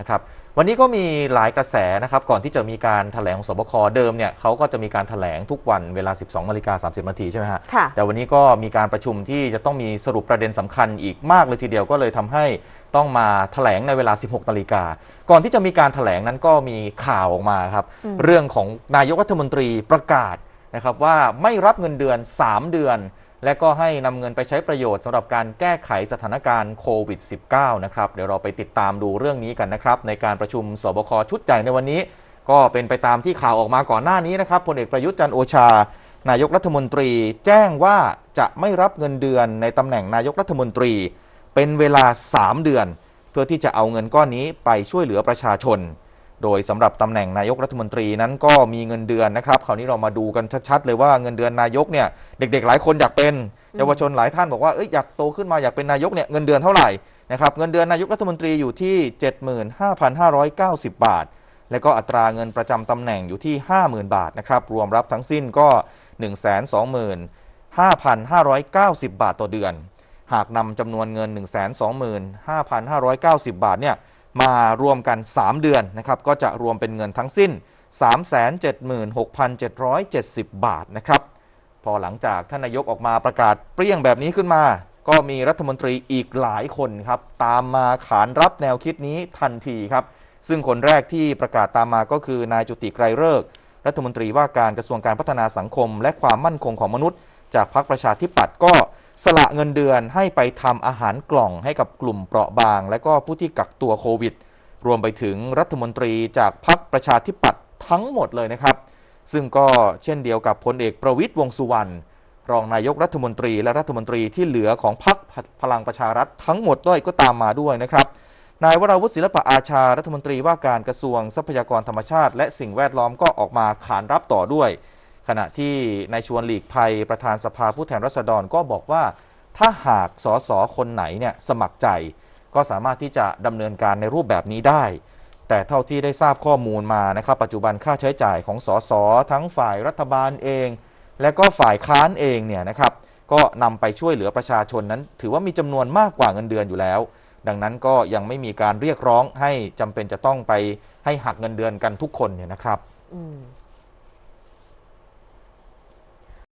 นะครับวันนี้ก็มีหลายกระแสนะครับก่อนที่จะมีการแถลงของสบคเดิมเนี่ยเขาก็จะมีการแถลงทุกวันเวลา 12นาฬิกา30นาทีใช่ไหมฮะค่ะแต่วันนี้ก็มีการประชุมที่จะต้องมีสรุปประเด็นสำคัญอีกมากเลยทีเดียวก็เลยทำให้ต้องมาแถลงในเวลา 16นาฬิกาก่อนที่จะมีการแถลงนั้นก็มีข่าวออกมาครับอืมเรื่องของนายกรัฐมนตรีประกาศนะครับว่าไม่รับเงินเดือน 3 เดือน และก็ให้นำเงินไปใช้ประโยชน์สำหรับการแก้ไขสถานการณ์โควิด -19 นะครับเดี๋ยวเราไปติดตามดูเรื่องนี้กันนะครับในการประชุมสบคชุดใหญ่ในวันนี้ ก็เป็นไปตามที่ข่าวออกมาก่อนหน้านี้นะครับพลเอกประยุทธ์จันโอชา นายกรัฐมนตรี แจ้งว่าจะไม่รับเงินเดือนในตำแหน่งนายกรัฐมนตรี เป็นเวลา 3 เดือน เพื่อที่จะเอาเงินก้อนนี้ไปช่วยเหลือประชาชน โดยสำหรับตำแหน่งนายกรัฐมนตรีนั้นก็มีเงินเดือนนะครับคราวนี้เรามาดูกันชัดๆเลยว่าเงินเดือนนายกเนี่ยเด็ก ๆ หลายคนอยากเป็นเยาวชนหลายท่านบอกว่าเอ้ยอยากโตขึ้นมาอยากเป็นนายกเนี่ยเงินเดือนเท่าไหร่นะครับเงินเดือนนายกรัฐมนตรีอยู่ที่ 75,590 บาท และก็อัตราเงินประจำตำแหน่งอยู่ที่ 50,000 บาทนะครับรวมรับทั้งสิ้นก็ 125,590 บาทต่อเดือน หากนำจำนวนเงิน 125,590 บาทเนี่ย มารวมกัน 3 เดือนนะครับก็จะรวมเป็นเงินทั้งสิ้น 376,770 บาทนะครับพอหลังจากท่านนายกออกมาประกาศเปรี้ยงแบบนี้ขึ้นมา ก็มีรัฐมนตรีอีกหลายคนครับตามมาขานรับแนวคิดนี้ทันทีครับ ซึ่งคนแรกที่ประกาศตามมาก็คือนายจุติไกรฤกษ์รัฐมนตรีว่าการกระทรวงการพัฒนาสังคม และความมั่นคงของมนุษย์ จากพรรคประชาธิปัตย์ก็สละเงินเดือนให้ไปทำอาหารกล่องให้กับกลุ่มเปราะบาง และก็ผู้ที่กักตัวโควิด รวมไปถึงรัฐมนตรีจากพรรคประชาธิปัตย์ทั้งหมดเลยนะครับ ซึ่งก็เช่นเดียวกับพลเอกประวิตยวงสุวรรณรองนายกรัฐมนตรีและรัฐมนตรีที่เหลือของพรรคพลังประชารัฐทั้งหมดด้วยก็ตามมาด้วยนะครับ นายวราวุฒิศิลปะอาชารัฐมนตรีว่าการกระทรวงทรัพยากรธรรมชาติ และสิ่งแวดล้อมก็ออกมาขานรับต่อด้วย ขณะที่นายชวนหลีกภัยประธานสภาผู้แทนราษฎรก็บอกว่า ถ้าหากสสคนไหนเนี่ยสมัครใจ ก็สามารถที่จะดำเนินการในรูปแบบนี้ได้ แต่เท่าที่ได้ทราบข้อมูลมานะครับ ปัจจุบันค่าใช้จ่ายของสสทั้งฝ่ายรัฐบาลเอง และก็ฝ่ายค้านเองเนี่ยนะครับ ก็นำไปช่วยเหลือประชาชนนั้น ถือว่ามีจำนวนมากกว่าเงินเดือนอยู่แล้ว ดังนั้นก็ยังไม่มีการเรียกร้องให้จำเป็นจะต้องไปให้หักเงินเดือนกันทุกคนเนี่ยนะครับอื